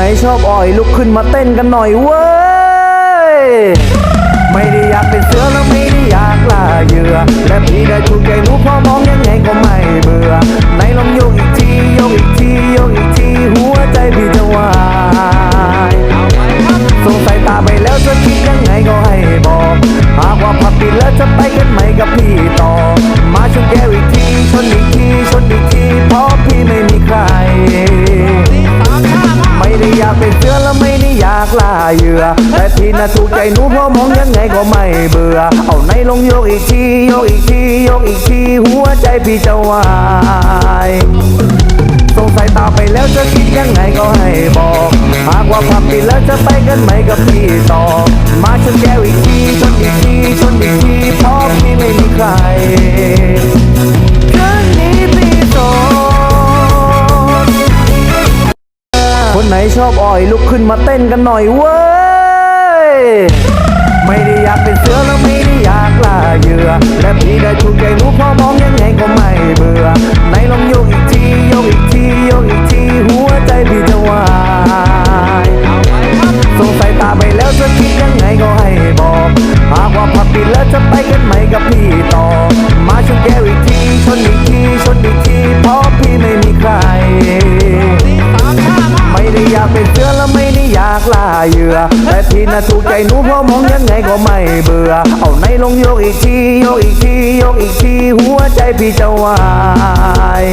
ไหนชอบอ่อยลุกขึ้นมาเต้นกันหน่อยเว้ย ไม่ได้อยากเป็นเสือแล้วไม่ได้อยากล่าเหยื่อ และพี่ได้ถูกใจหนูเพอมองยังไงก็ไม่เบื่อไหนลองโยกอีกทีโยกอีกทีโยกอีกทีหัวใจพี่จะวายสงสัยตาไปแล้วจะคิดยังไงก็ให้บอก หากว่าพับปิดแล้วจะไปกันไหมกับพี่ต่อ มาชวนแก้วอีก เป็นเสือแล้วไม่ได้อยากล่าเหยื่อ แต่ที่น่าถูกใจหนูเพราะมองยังไงก็ไม่เบื่อ เอาไหนลงโยกอีกทีโยกอีกทีโยกอีกทีหัวใจพี่จะวายสงสัยตาไปแล้วจะคิดยังไงก็ให้บอกหากว่าพับปิดแล้วจะไปกันไหมกับพี่ต่อ มาชนแก้วอีกทีชนอีกทีชนอีกทีเพราะพี่ไม่มีใคร ไหนชอบอ่อยลุกขึ้นมาเต้นกันหน่อยเว้ย ไม่ได้อยากเป็นเสือแล้วไม่ได้อยากล่าเหยื่อ และพี่ได้ถูกใจหนูเพอมองยังไงก็ไม่เบื่อไหนลองโยกอีกทีโยกอีกทีโยกอีกทีหัวใจพี่จะวายสงสัยตาไปแล้วจะคิดยังไงก็ให้บอก หากว่าพับปิดแล้วจะไปกันไหมกับพี่ เหยื่อแต่พี่น่าถูกใจหนูเพราะมองยังไงก็ไม่เบื่อ เอาไหนลงโยกอีกทีโยกอีกทีโยกอีกทีหัวใจพี่จะวาย